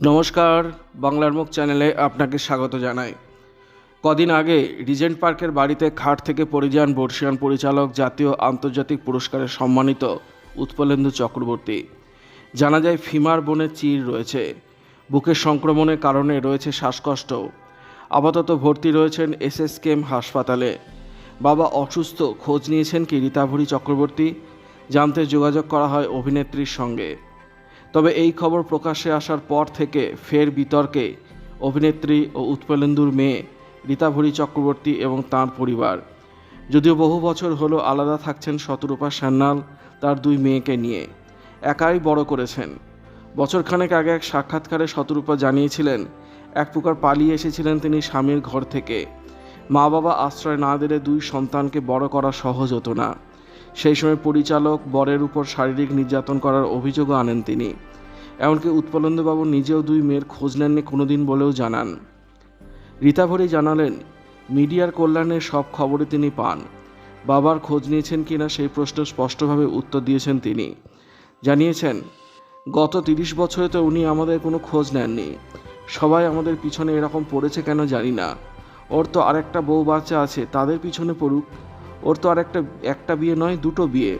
নমস্কার, বাংলার মুখ চ্যানেলে আপনাকে স্বাগত জানাই। কদিন আগে রিজেন্ট পার্কের বাড়িতে খাট থেকে পড়ে যান বর্ষিয়ান পরিচালক জাতীয় আন্তর্জাতিক পুরস্কারে সম্মানিত উৎপলেন্দু চক্রবর্তী। জানা যায়, ফিমার বনে চির রয়েছে। বুকের সংক্রমণের কারণে রয়েছে শ্বাসকষ্ট। আপাতত ভর্তি রয়েছেন এসএসকেএম হাসপাতালে। বাবা অসুস্থ, খোঁজ নিয়েছেন কি রীতাভরি চক্রবর্তী? জানতে যোগাযোগ করা হয় অভিনেত্রীর সঙ্গে। তবে এই খবর প্রকাশ্যে আসার পর থেকে ফের বিতর্কে অভিনেত্রী ও উৎপলেন্দুর মেয়ে রীতাভরি চক্রবর্তী এবং তার পরিবার। যদিও বহু বছর হলো আলাদা থাকছেন শতরূপা সান্যাল, তার দুই মেয়েকে নিয়ে। একাই বড় করেছেন। বছরখানেক আগে এক সাক্ষাৎকারে শতরূপা জানিয়েছিলেন, এক প্রকার পালিয়ে এসেছিলেন তিনি স্বামীর ঘর থেকে। মা বাবা আশ্রয় না দিলে দুই সন্তানকে বড় করা সহজ হতো না। সেই সময় পরিচালক বরের উপর শারীরিক নির্যাতন করার অভিযোগও আনেন তিনি। এমনকি উৎপলন্দবাবু নিজেও দুই মেয়ের খোঁজ নেননি কোনোদিন বলেও জানান। রীতাভরি জানালেন, মিডিয়ার কল্যাণে সব খবরে তিনি পান। বাবার খোঁজ নিয়েছেন কিনা সেই প্রশ্ন স্পষ্টভাবে উত্তর দিয়েছেন তিনি। জানিয়েছেন, গত তিরিশ বছরে তো উনি আমাদের কোনো খোঁজ নেননি। সবাই আমাদের পিছনে এরকম পড়েছে কেন জানি না। ওর তো আরেকটা বউ বাচ্চা আছে, তাদের পিছনে পড়ুক। ওর তো আরেকটা একটা একটা বিয়ে নয়, দুটো বিয়ে।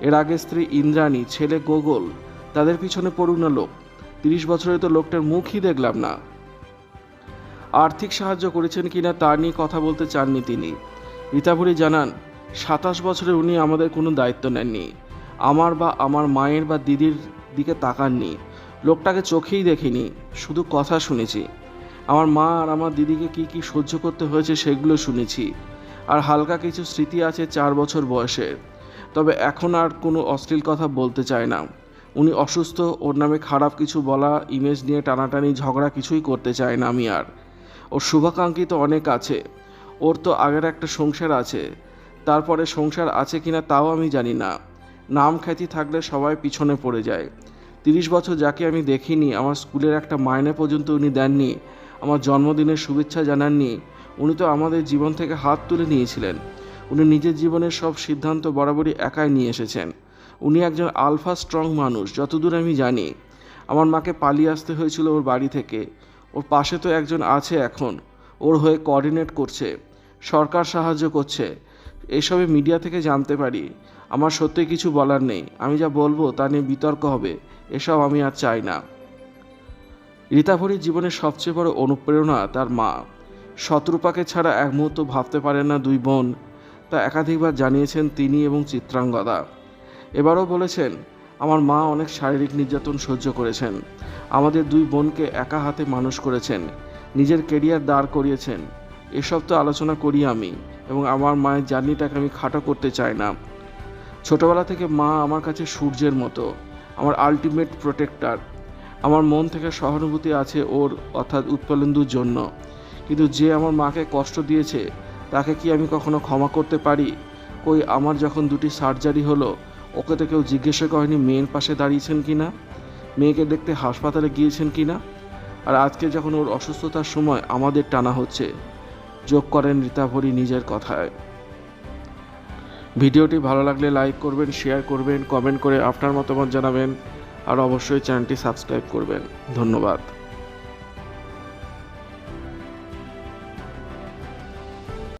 এর আগে স্ত্রী ইন্দ্রাণী, ছেলে গোগল, তাদের পিছনে পড়ুক না লোক। তিরিশ বছরে তো লোকটার মুখই দেখলাম না। আর্থিক সাহায্য করেছেন কিনা তা নিয়ে কথা বলতে চাননি তিনি। রীতাভরি জানান, সাতাশ বছরে উনি আমাদের কোনো দায়িত্ব নেননি। আমার বা আমার মায়ের বা দিদির দিকে তাকাননি। লোকটাকে চোখেই দেখিনি, শুধু কথা শুনেছি। আমার মা আর আমার দিদিকে কি কি সহ্য করতে হয়েছে সেগুলো শুনেছি। আর হালকা কিছু স্মৃতি আছে চার বছর বয়সের তবে এখন আর কোনো অশ্লীল কথা বলতে চায় না। উনি অসুস্থ, ওর নামে খারাপ কিছু বলা ইমেজ নিয়ে টানাটানি, ঝগড়া কিছুই করতে চায় না আমি আর। ওর শুভাকাঙ্ক্ষী তো অনেক আছে। ওর তো আগের একটা সংসার আছে। তারপরে সংসার আছে কিনা তাও আমি জানি না। নাম খ্যাতি থাকলে সবাই পিছনে পড়ে যায়। তিরিশ বছর যাকে আমি দেখিনি, আমার স্কুলের একটা মাইনে পর্যন্ত উনি দেননি। আমার জন্মদিনের শুভেচ্ছা জানাননি। উনি তো আমাদের জীবন থেকে হাত তুলে নিয়েছিলেন। উনি নিজের জীবনের সব সিদ্ধান্ত বরাবরই একাই নিয়ে এসেছেন। উনি একজন আলফা স্ট্রং মানুষ, যতদূর আমি জানি। আমার মাকে পালিয়ে আসতে হয়েছিল ওর বাড়ি থেকে। ওর পাশে তো একজন আছে এখন। ওর হয়ে কোঅর্ডিনেট করছে। সরকার সাহায্য করছে। এসবে মিডিয়া থেকে জানতে পারি। আমার সত্যি কিছু বলার নেই। আমি যা বলব তা নিয়ে বিতর্ক হবে। এসব আমি আর চাই না। রীতাভরির জীবনের সবচেয়ে বড় অনুপ্রেরণা তার মা। শত্রুপাকে ছাড়া এক মুহূর্ত ভাবতে পারেন না দুই বোন। তা একাধিকবার জানিয়েছেন তিনি এবং চিত্রাঙ্গদা। এবারও বলেছেন, আমার মা অনেক শারীরিক নির্যাতন সহ্য করেছেন। আমাদের দুই বোনকে একা হাতে মানুষ করেছেন। নিজের কেরিয়ার দাঁড় করিয়েছেন। এসব তো আলোচনা করি আমি এবং আমার মায়ের জার্নিটাকে আমি খাটো করতে চাই না। ছোটবেলা থেকে মা আমার কাছে সূর্যের মতো, আমার আলটিমেট প্রোটেক্টর আমার মন থেকে সহানুভূতি আছে ওর, অর্থাৎ উৎপলেন্দুর জন্য। কিন্তু যে আমার মাকে কষ্ট দিয়েছে, তাকে কি আমি কখনো ক্ষমা করতে পারি? কই, আমার যখন দুটি সার্জারি হলো, ওকে তো কেউ জিজ্ঞাসা করেনি মেয়ের পাশে দাঁড়িয়েছেন কি না মেয়েকে দেখতে হাসপাতালে গিয়েছেন কি না আর আজকে যখন ওর অসুস্থতার সময় আমাদের টানা হচ্ছে, যোগ করেন রীতাভরি নিজের কথায়। ভিডিওটি ভালো লাগলে লাইক করবেন, শেয়ার করবেন, কমেন্ট করে আপনার মতামত জানাবেন, আর অবশ্যই চ্যানেলটি সাবস্ক্রাইব করবেন। ধন্যবাদ।